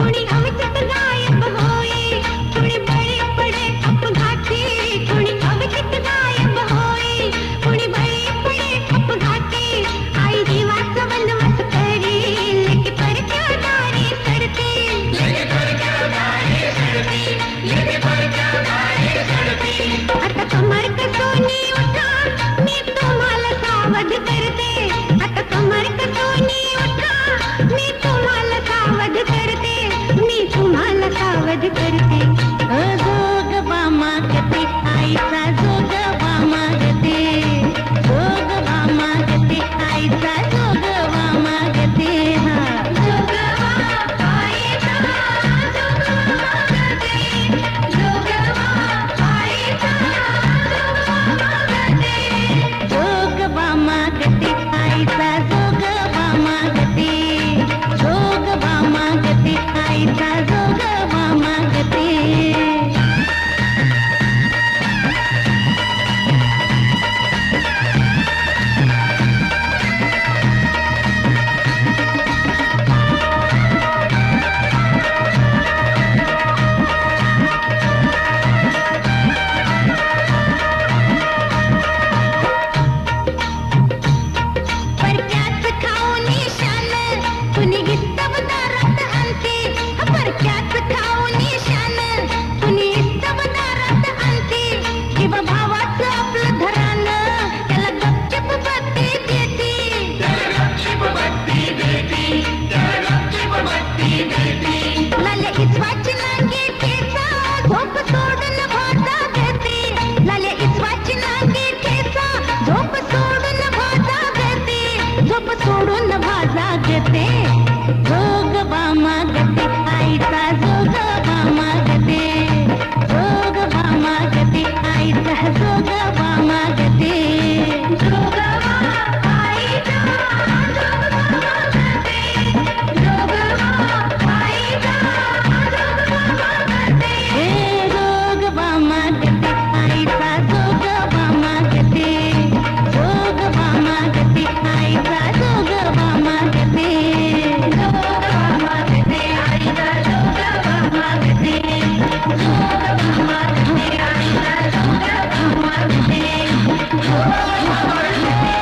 துடிக்க तुम्हाला सावध सोडून भाजा घेते भोगवा मागते आईचा Thank you.